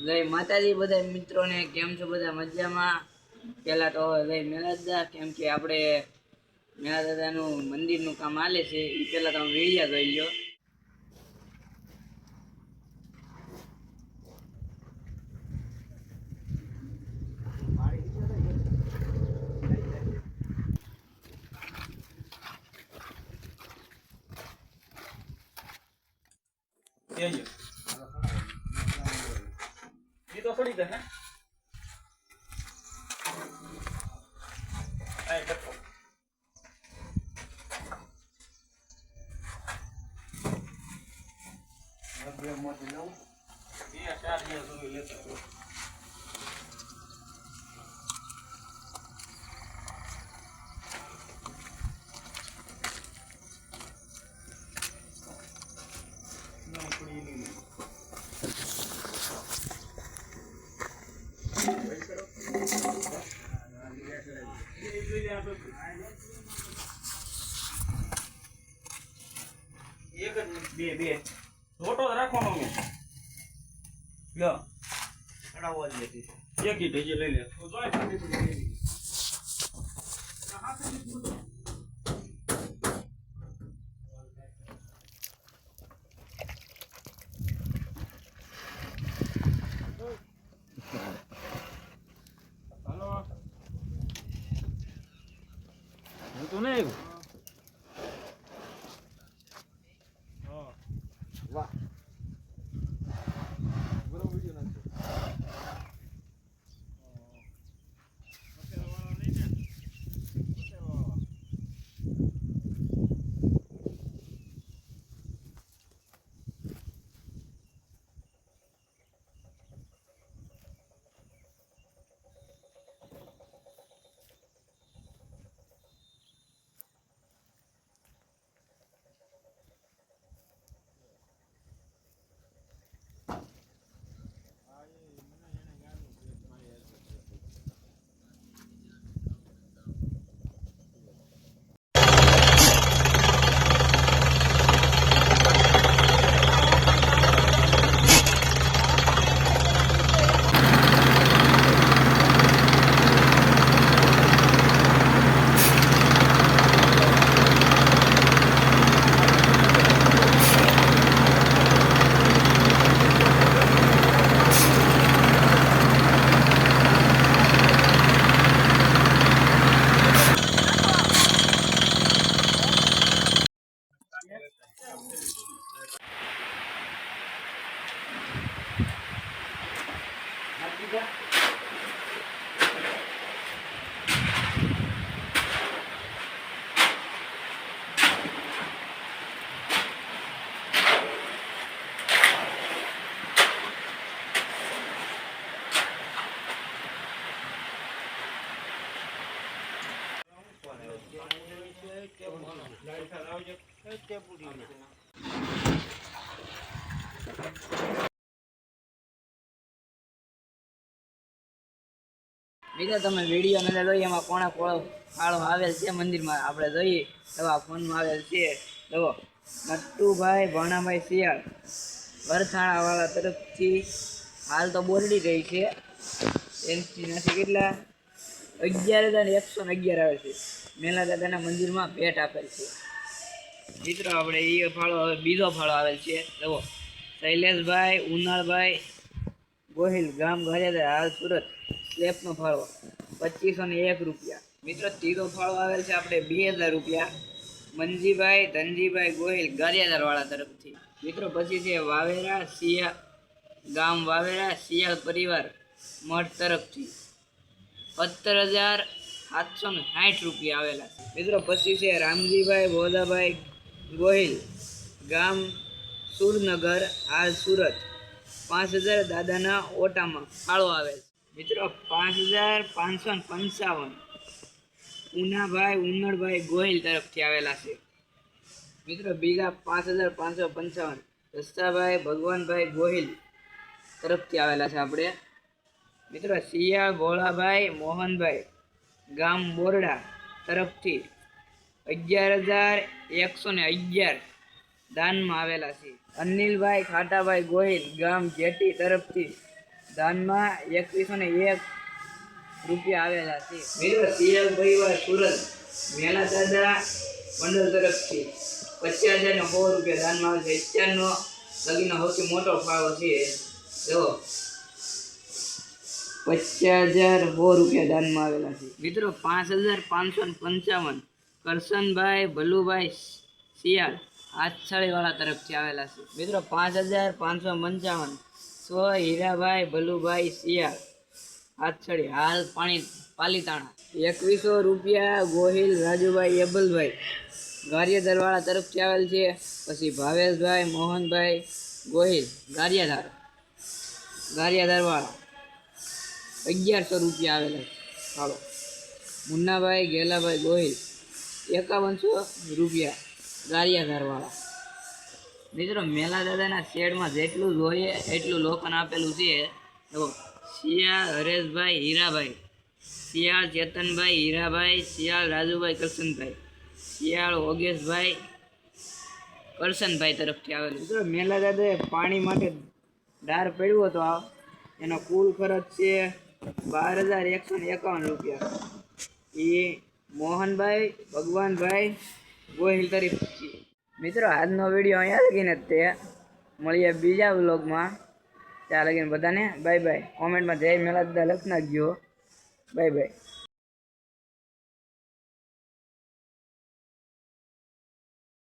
જય માતાજી બધા મિત્રોને કેમ છો બધા મજામાં? પહેલા તો જય મેળાદા કેમ કે આપણે મેળા દાદાનું મંદિરનું કામ હાલે છે. એ પહેલા તમે વેળિયા જોઈ લો Yeah, એ થોડી જશે આ ટપકો એ આ ચાર દિવસ લેતા રહો. ના, થોડી એની લે. એક જ મિનિટ, બે બે લોટો જ રાખવાનો મેં અડાવવા જ લેતી એક ઈટ લઈ લે તો જોઈ Thank you. બીજા તમે વીડિયો નથી જોઈએ, એમાં કોણે કોળો ફાળો આવેલ છે મંદિરમાં. આપણે જોઈએ તો ફોનમાં આવેલ છે. જુઓ નટ્ટુભાઈ ભાણાભાઈ શિયાળ. વરથાણાવાળા તરફથી હાલ તો બોરડી ગઈ છે. એનથી નથી કેટલા? અગિયાર હજાર એકસો ને અગિયાર આવે છે. મેલા દાદાના મંદિરમાં ભેટ આપેલ છે. મિત્રો, આપણે એ ફાળો, હવે બીજો ફાળો આવેલ છે. જુઓ. શૈલેષભાઈ, ઉનાળભાઈ, ગોહિલ ગામ ઘરેદર હાલ સુરત. સ્લેપનો ફાળો, પચીસો ને એક રૂપિયા. મિત્રો ત્રીજો ફાળો આવેલ છે આપણે બે હજાર રૂપિયા. મંજીભાઈ ધનજીભાઈ, ગોહિલ ગારિયાદાર વાળા તરફથી. મિત્રો, પછી છે વાવેરા સિયા ગામ વાવેરા, શિયાળ પરિવાર મઠ તરફથી. સત્તર હજાર સાતસો ને સાઠ રૂપિયા આવેલા મિત્રો, પછી છે રામજીભાઈ ભોદાભાઈ ગોહિલ, ગામ સુરનગર, હાલ સુરત. પાંચ હજાર દાદાના ઓટામાં ફાળો આવે છે. મિત્રો, પાંચ હજાર પાંચસો પંચાવન. ઉનાભાઈ ઉનળભાઈ ગોહિલ તરફથી આવેલા છે. મિત્રો બીજા પાંચ હજાર પાંચસો પંચાવન. દસ્તાભાઈ ભગવાનભાઈ, ગોહિલ તરફથી આવેલા છે આપણે. મિત્રો સિયા ગોળાભાઈ, મોહનભાઈ, ગામ બોરડા તરફથી અગિયાર હજાર એકસો ને અગિયાર દાનમાં આવેલા છે. અનિલભાઈ ખાટાભાઈ ગોહિલ ગામ જેટી તરફથી દાનમાં એકવીસો ને એક રૂપિયા આવેલા છે. મિત્રો સિયાલ પરિવાર સુરત મેલા દાદા મંડળ તરફથી પચાસ હજાર ને સો રૂપિયા દાનમાં આવે છે. અત્યારનો લગીનો સૌથી મોટો ફાળો છે. જો પચાસ હજાર સો રૂપિયા દાનમાં આવેલા છે. મિત્રો પાંચ હજાર પાંચસો ને પંચાવન કરશનભાઈ, ભલુભાઈ, શિયાળ હાથસાળીવાળા તરફથી આવેલા છે. મિત્રો, પાંચ હજાર પાંચસો પંચાવન. સો હીરાભાઈ, ભલુભાઈ, શિયાળ હાથસાળી હાલ પાણી પાલીતાણા. એકવીસો રૂપિયા ગોહિલ રાજુભાઈ એબલભાઈ ગારિયાધારવાળા તરફથી આવેલ છે. પછી ભાવેશભાઈ, મોહનભાઈ, ગોહિલ, ગારિયાધાર. ગારિયાધારવાળા. અગિયારસો રૂપિયા આવેલા છે. હાલો. મુન્નાભાઈ, ગેલાભાઈ, ગોહિલ. એકાવનસો રૂપિયા ગારિયાધારવાળા મિત્રો, મેલા દાદાના શેડમાં જેટલું જોઈએ, એટલું લોખંડ આપેલું છે. શિયાળ, હરેશભાઈ, હીરાભાઈ. શિયાળ, ચેતનભાઈ, હીરાભાઈ. શિયાળ, રાજુભાઈ, કરશનભાઈ. શિયાળ, ઓગેશભાઈ, કરશનભાઈ તરફથી આવેલું. મિત્રો, મેલા દાદાએ પાણી માટે ડાર પડ્યો હતો આ. એનો કુલ ખર્ચ છે બાર હજાર એકસો ને એકાવન રૂપિયા. એ મોહનભાઈ, ભગવાનભાઈ, ગોહિલ તરીફ મિત્રો, આજનો વીડિયો અહીંયા લગીને જ તે. મળીએ બીજા વ્લોગમાં. ત્યાં લગીને બધાને. બાય બાય કોમેન્ટમાં જય મેલા દીધા લખ નાખજો બાય બાય